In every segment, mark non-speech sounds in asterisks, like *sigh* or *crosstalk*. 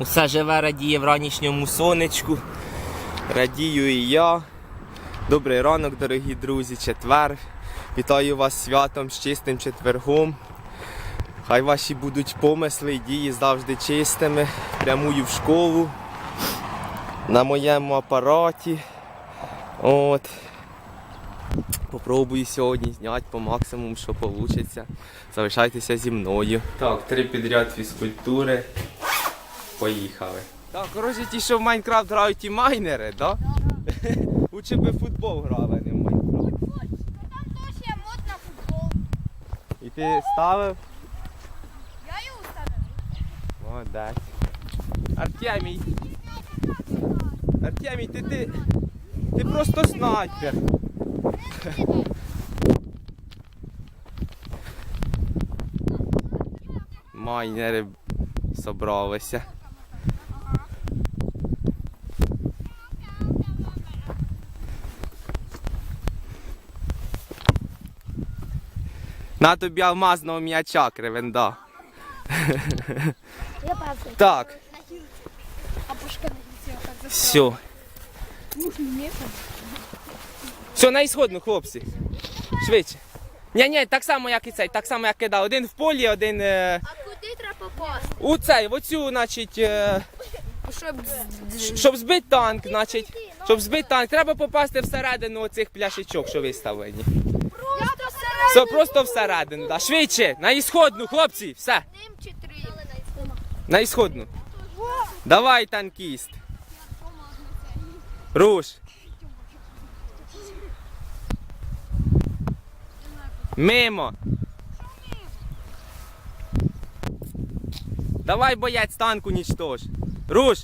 Усе живе радіє в ранішньому сонечку. Радію і я. Добрий ранок, дорогі друзі, четвер. Вітаю вас святом з чистим четвергом. Хай ваші будуть помисли і дії завжди чистими. Прямую в школу на моєму апараті. От. Попробую сьогодні зняти по максимуму, що вийде. Залишайтеся зі мною. Так, три підряд фізкультури. Поїхали. Так, коротше, ті, що в Майнкрафт грають ті майнери, так? *laughs* Лучше би футбол грали, а не в Майнкрафт. Там теж є мод на футбол. І ти ставив? Я її установив. Молодець. Артемій. Артемій, ти, ти, ти просто снайпер. *laughs* Майнери собралися. На тобі алмазного м'яча, кривенда. Я правда. Так, А пушка на все. Не умеет. Все, на ісходну, хлопці. Швидше. Ні, ні, так само, як і цей, так само, як кидав. Один в полі, один е, А куди треба попасти? у цей, в оцю, значить, е, Щоб щоб збити танк, значить. Щоб збити танк, треба попасти всередину оцих пляшечок, що виставлені. Просто Все, просто всередину, да. Швидше, на ісходну, хлопці, все. ним чи три. На ісходну. Давай, танкіст. Руш. Мимо. Давай, боєць, танку нічтож. Руш.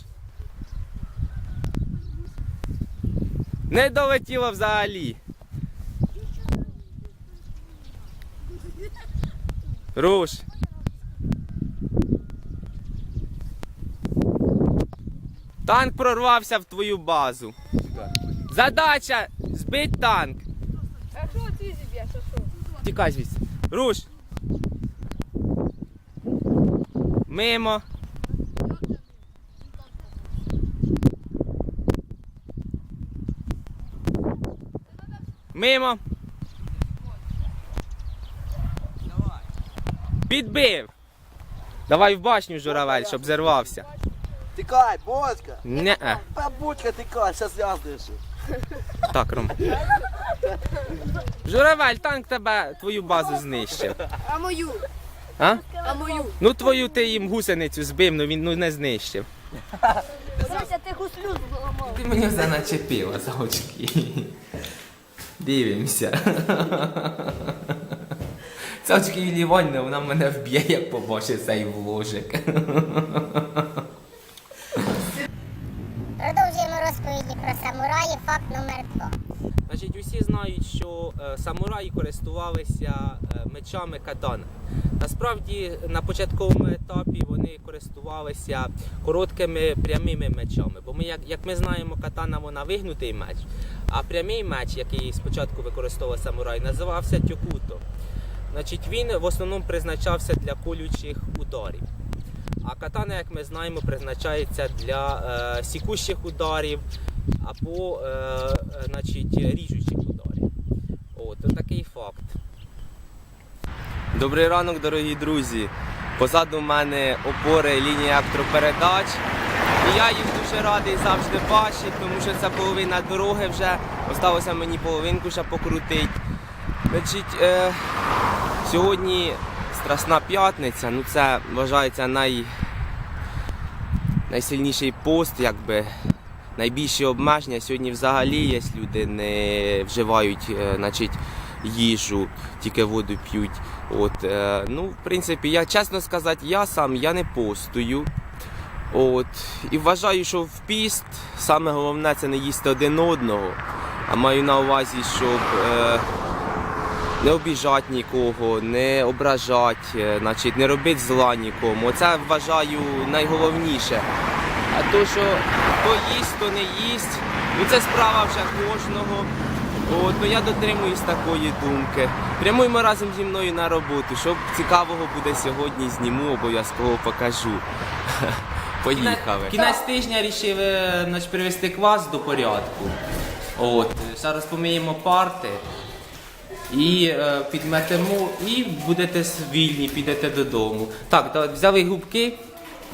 Не долетіло взагалі. Руш. Танк прорвався в твою базу. Задача збити танк. А що ти зіб'єш? Тікай звідси. Руш. Мимо. Мимо. Підбив. Давай в башню журавель, щоб зірвався. Тікай, бочка! Не. Та бочка тікай, зараз зв'язнеш. Так, Ром. Журавель, танк тебе твою базу знищив. А мою? А? А мою? Ну твою ти їм гусеницю збив, ну він ну не знищив. Зася, ти гуслю зламав. Ти мені все начепила за очки. Дивимося. Це очки Юлії Іванівни, вона мене вб'є, як побачить цей вложик. Продовжуємо розповіді про самураї. Факт номер 2. Значить, усі знають, що е, самураї користувалися е, мечами катана. Насправді на початковому етапі вони користувалися короткими прямими мечами. Бо ми, як, як ми знаємо, катана вона вигнутий меч, а прямий меч, який спочатку використовував самурай, називався тюкуто. Значить, він в основному призначався для колючих ударів. А катана, як ми знаємо, призначається для е, сікущих ударів або е, е, значить, ріжучих ударів. От, такий факт. Добрий ранок, дорогі друзі. Позаду в мене опори лінії електропередач. І я їх дуже радий завжди бачити, тому що це половина дороги вже. Осталося мені половинку ще покрутити. Значить, е, сьогодні Страсна п'ятниця, ну це вважається най, найсильніший пост, якби найбільші обмеження. Сьогодні взагалі є люди не вживають е, значить, їжу, тільки воду п'ють. От, е, ну, в принципі, я чесно сказати, я сам я не постую. От, і вважаю, що в піст саме головне це не їсти один одного, а маю на увазі, щоб. Е, не обіжати нікого, не ображати, е, значить, не робити зла нікому. Це вважаю найголовніше. А то, що хто їсть, хто не їсть, ну це справа вже кожного. От, ну я дотримуюсь такої думки. Прямуємо разом зі мною на роботу. Що цікавого буде сьогодні, зніму, обов'язково покажу. *laughs* Поїхали. Кінець тижня рішив е, привести квас до порядку. От, е, зараз помиємо парти і е, підметемо, і будете вільні, підете додому. Так, взяли губки,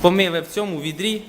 помили в цьому відрі.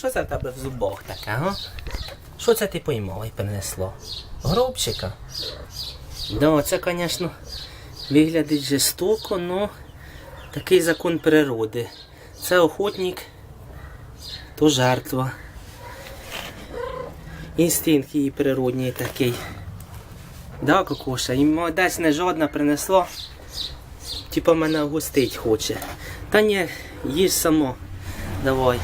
Що це в тебе в зубах таке, га? Що це ти поймала і принесло? Гробчика? Да, це, звісно, виглядить жорстоко, але такий закон природи. Це охотник, то жертва. Інстинкт її природній такий. Да, кокоша, і молодець не жодна принесла. Типа мене гостить хоче. Та ні, їж само. Давай.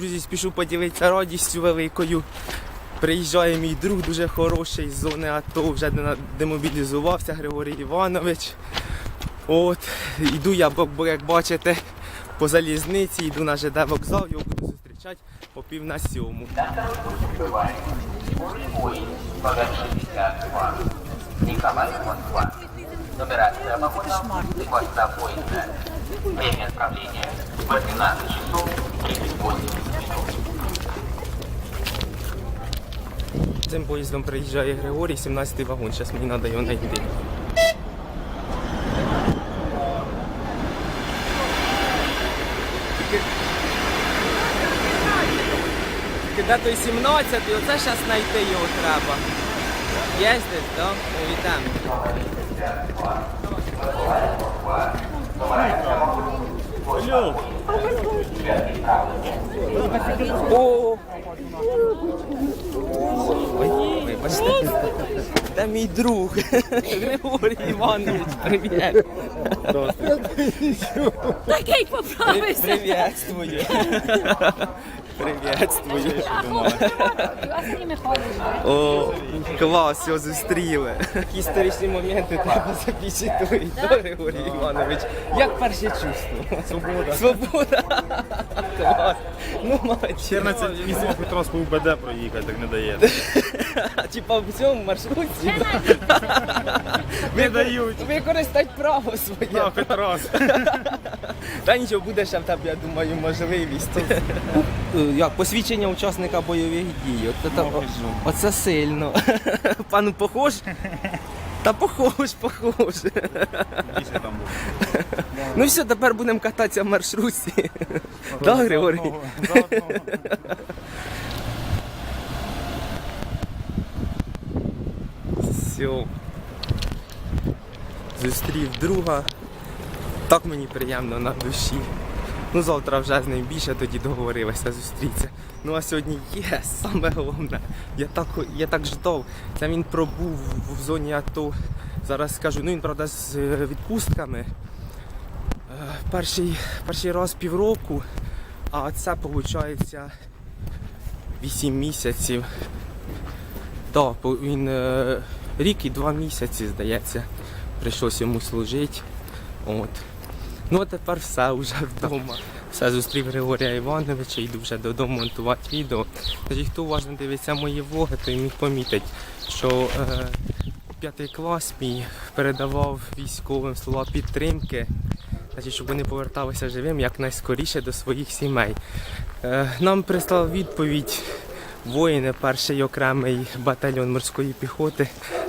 Друзі, спішу поділитися радістю великою. Приїжджає мій друг дуже хороший з зони АТО, вже демобілізувався Григорій Іванович. От, іду я, як бачите, по залізниці, йду на ЖД вокзал, його буду зустрічати о пів на сьому. Нумерация вагонов постапойная. Время отправления в 12 часов 38 Цим поїздом приїжджає Григорій, 17-й вагон, зараз мені треба його знайти. Де той 17-й, оце зараз знайти його треба. Їздить, так? Ну, йдемо. О! Ой, вибачте. Це мій друг. Григорій Іванович, привіт. Такий поправився. Приветствую. Приветствую. О, клас, його зустріли. Історичні моменти треба запечатлити. Да, Григорій Іванович? Як перше чувство? Свобода. Свобода. Клас. Ну, молодець. 14 місць Петрос по УБД проїхати, так не дає. Типа в цьому маршруті. Не дають. Використати право своє. На, Петрос. Та нічого, буде ще в тебе, я думаю, можливість. Як посвідчення учасника бойових дій. От це, оце сильно. *laughs* Пан похож? *laughs* Та похож, похож. Більше там був. *laughs* Ну все, тепер будемо кататися в маршрутці. Так, Григорій? Все. Зустрів друга. Так мені приємно на душі. Ну, завтра вже з ним більше тоді договорилися зустрітися. Ну а сьогодні є саме головне. Я так, я так ждав. Це він пробув в зоні АТО. Зараз скажу, ну він правда з е, відпустками. Е, Перший, перший раз півроку, а це виходить 8 місяців. Так, бо він е, рік і два місяці, здається, прийшлося йому служити. От. Ну а тепер все вже вдома. Все зустрів Григорія Івановича, йду вже додому монтувати відео. Значить, хто уважно дивиться мої влоги, той міг помітити, що е, п'ятий клас мій передавав військовим слова підтримки, значить, щоб вони поверталися живим якнайскоріше до своїх сімей. Е, нам прислав відповідь воїни, перший окремий батальйон морської піхоти,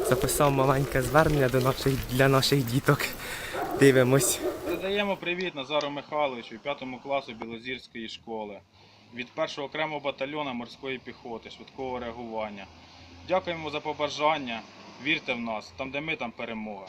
записав маленьке звернення до наших, для наших діток. Дивимось. Передаємо привіт Назару Михайловичу, 5 класу Білозірської школи від першого окремого батальйону морської піхоти, швидкого реагування. Дякуємо за побажання. Вірте в нас, там де ми, там перемога.